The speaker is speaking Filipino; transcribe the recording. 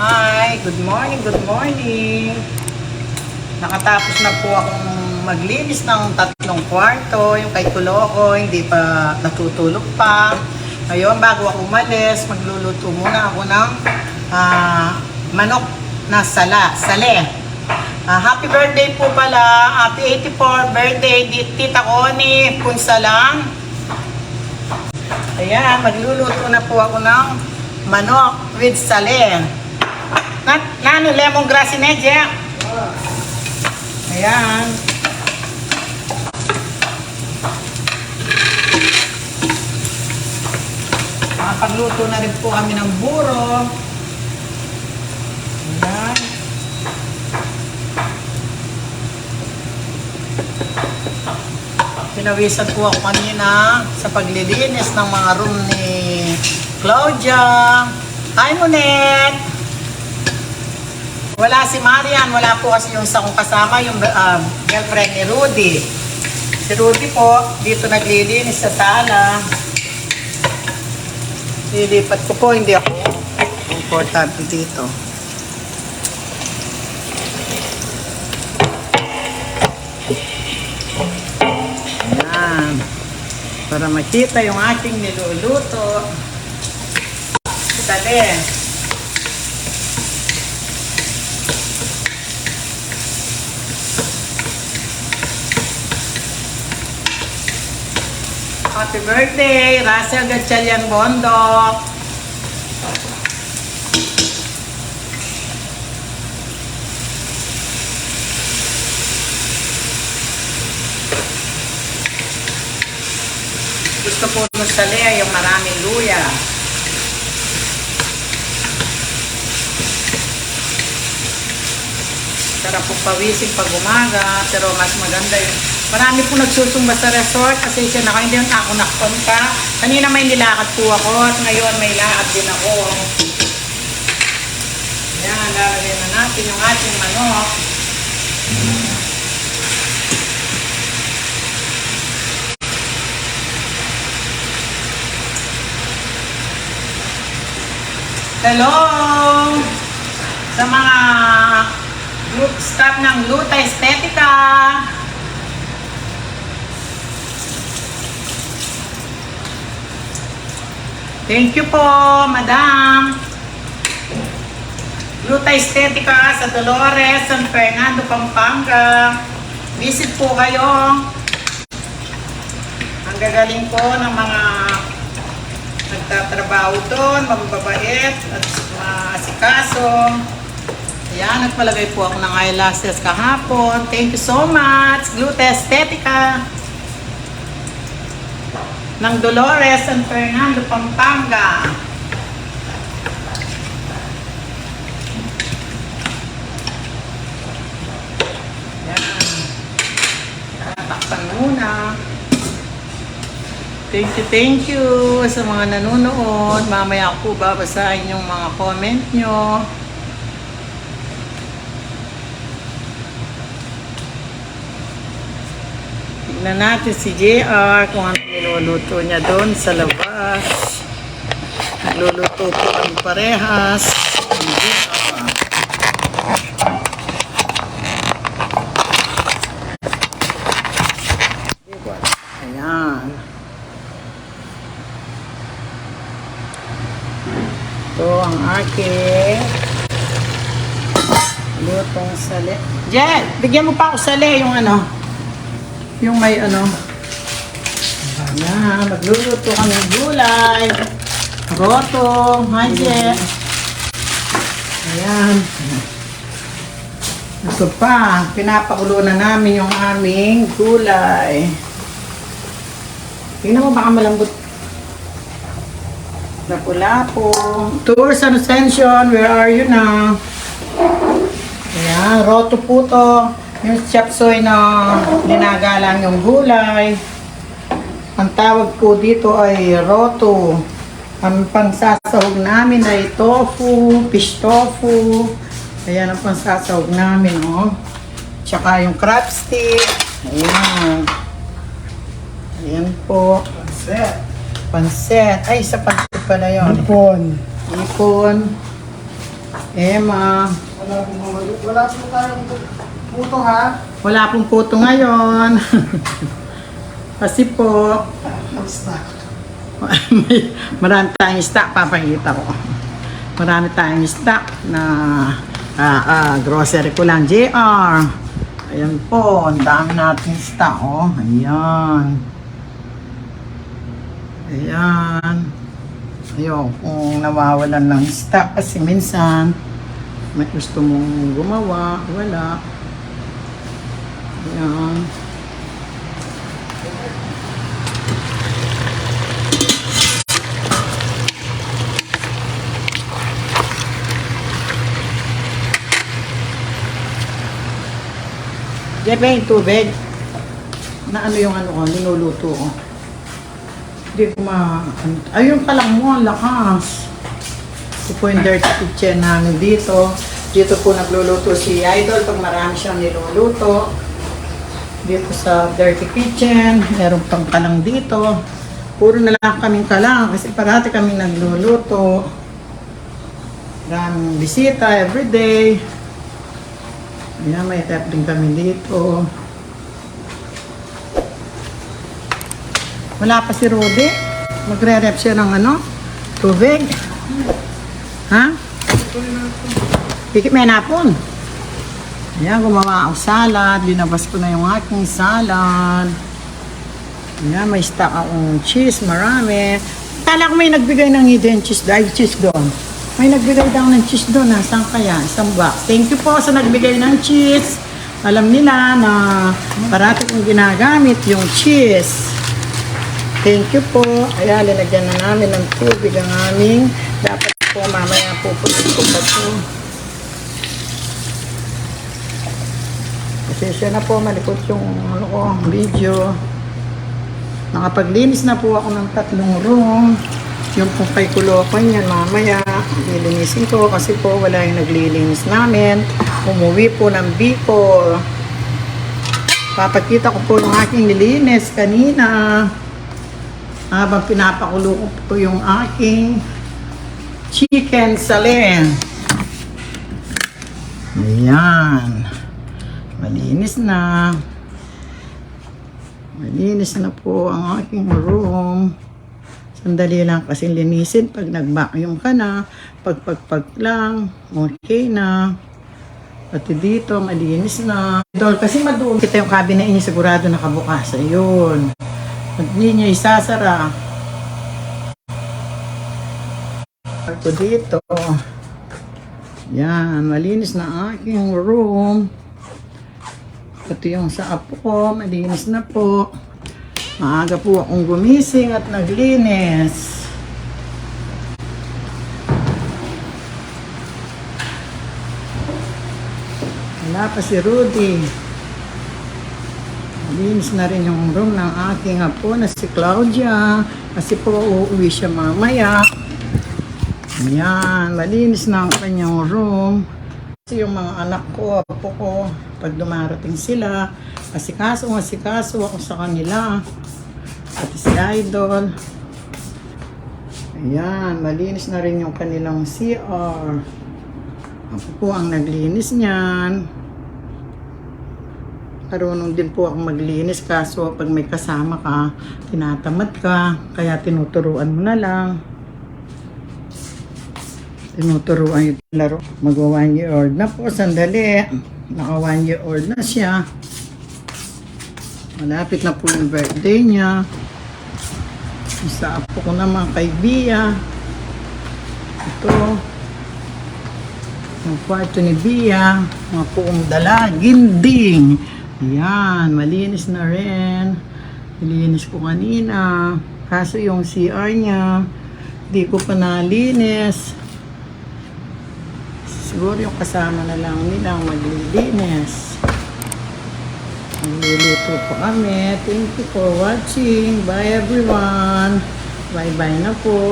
Hi, good morning, good morning. Nakatapos na po akong maglinis ng tatlong kwarto, yung kay Kuloco, hindi pa natutulog pa. Ngayon, bago ako umalis, magluluto muna ako ng ah, manok na sala, sale. Ah, happy birthday po pala, happy 84 birthday, Tita Connie Punsalang. Ayan, magluluto na po ako ng manok with sale. Na, nano, lemongrass in Edge. Ayan. Makapagluto na rin po kami ng buro. Ayan. Pinawisan po ako kanina sa paglilinis ng mga room ni Claudia. Hi, Monet! Wala si Marian, wala po kasi yung isa kong kasama, yung uh, girlfriend ni Rudy. Si Rudy po, dito naglilinis sa sala. Lilipat ko po, hindi ako importante dito. Ayan. Para makita yung aking niluluto. Dali. Happy birthday, Russell Gatchalian Bondok. Gusto po nung salea yung maraming luya. Sarap po pawisin pag umaga, pero mas maganda yung... Marami po nagsusumba sa resort kasi siya na hindi ako nakapunta. Kanina may nilakad po ako ngayon may lakad din ako. Yan, lalagay na natin yung ating manok. Hello! Sa mga group staff ng Luta Estetica. Thank you po, Madam. Luta Estetica sa Dolores, San Fernando, Pampanga. Visit po kayo. Ang gagaling po ng mga nagtatrabaho doon, mababait at maasikaso. Ayan, nagpalagay po ako ng eyelashes kahapon. Thank you so much, Glute Estetica. Ng Dolores San Fernando, Pampanga. Ayan. Tatakpan muna. Thank you, thank you sa mga nanonood. Mamaya ako babasahin yung mga comment nyo. Tignan natin si JR kung ano niluluto niya doon sa labas. Nagluluto po ang parehas. Ayan. Ito ang aking lutong sali. Jen, bigyan mo pa ako sali yung ano. Yung may ano. Ayan, magluluto kami ng gulay. Roto, Jen. Ayan. Ito pa, pinapakulo na namin yung aming gulay. Tingnan mo baka malambot Lapu-lapu. Tours and Ascension, where are you now? Ayan, roto po to. Yung chapsoy na linagalang yung gulay. Ang tawag po dito ay roto. Ang pangsasahog namin ay tofu, fish tofu. Ayan ang pangsasahog namin, oh. Tsaka yung crab stick. Ayan. Ayan po. Pansit. Ay, sa pansit pala yun. Ipon. Ipon. Emma. Wala po Wala po tayong puto ha. Wala pong puto ngayon. Kasi po, may marami tayong stock, papakita ko. Marami tayong stock na ah, ah, grocery ko lang, JR. Ayan po, ang dami natin stock, oh. Ayan. Ayan. Ayun, kung nawawalan ng stock kasi minsan may gusto mong gumawa, wala. Ayan. Jepe, yung tubig. Na ano yung ano ko, linuluto ko. Hindi ko ma... Ayun pa lang mo, ang lakas. Ito po yung dirty kitchen namin dito. Dito po nagluluto si Idol pag marami siyang niluluto. Dito sa dirty kitchen, meron pang kalang dito. Puro na lang kaming kalang kasi parati kaming nagluluto. Maraming bisita everyday. Ayan, may tap din kami dito. Wala pa si Rudy. Magre-rep siya ng ano? Tubig. Ha? Pikit may napon. Ayan, gumawa ako salad. Linabas ko na yung aking salad. Ayan, may stock akong cheese. Marami. Kala ko may nagbigay ng hidden cheese. Dahil cheese doon. May nagbigay daw ng cheese doon. Nasaan kaya? Isang box. Thank you po sa nagbigay ng cheese. Alam nila na parati kong ginagamit yung cheese. Thank you po. Ayan, linagyan na namin ng tubig ang aming. Dapat po mamaya pupunin ko pa po. Pasensya na po, malikot yung ano ko, video. Nakapaglinis na po ako ng tatlong room. Yung po kay Kulokan yan, mamaya, lilinisin ko kasi po wala yung naglilinis namin. Umuwi po ng Bicol. Papakita ko po yung aking nilinis kanina. Habang pinapakulo ko po yung aking chicken salen. Ayan. Malinis na. Malinis na po ang aking room. Sandali lang kasi linisin pag nag-vacuum ka na. Pag pagpag lang, okay na. Pati dito, malinis na. Dol, kasi madulo. Kita yung cabinet niya sigurado nakabukas. Ayun. Hindi niya isasara. Ako dito. Yan, malinis na aking room. Pati yung sa apo ko, malinis na po. Maaga po akong gumising at naglinis. Wala pa si Rudy. Malinis na rin yung room ng aking apo na si Claudia. Kasi po uuwi siya mamaya. Ayan, malinis na ang kanyang room. Kasi yung mga anak ko, apo ko, pag dumarating sila, asikaso, asikaso ako sa kanila. Pati si Idol. Ayan, malinis na rin yung kanilang CR. Ako po ang naglinis niyan. Karunong din po ako maglinis kaso pag may kasama ka, tinatamad ka, kaya tinuturuan mo na lang. Tinuturuan yung laro. Magwa one year old na po, sandali. Naka one year old na siya. Malapit na po yung birthday niya. Isa po ko naman kay Bia. Ito. Ang kwarto ni Bia. Mga puong dala. Ginding. Ayan. Malinis na rin. Nilinis ko kanina. Kaso yung CR niya, di ko pa nalinis. Siguro yung kasama na lang nilang maglilinis. Magluluto po kami. Thank you for watching. Bye everyone. Bye-bye na po.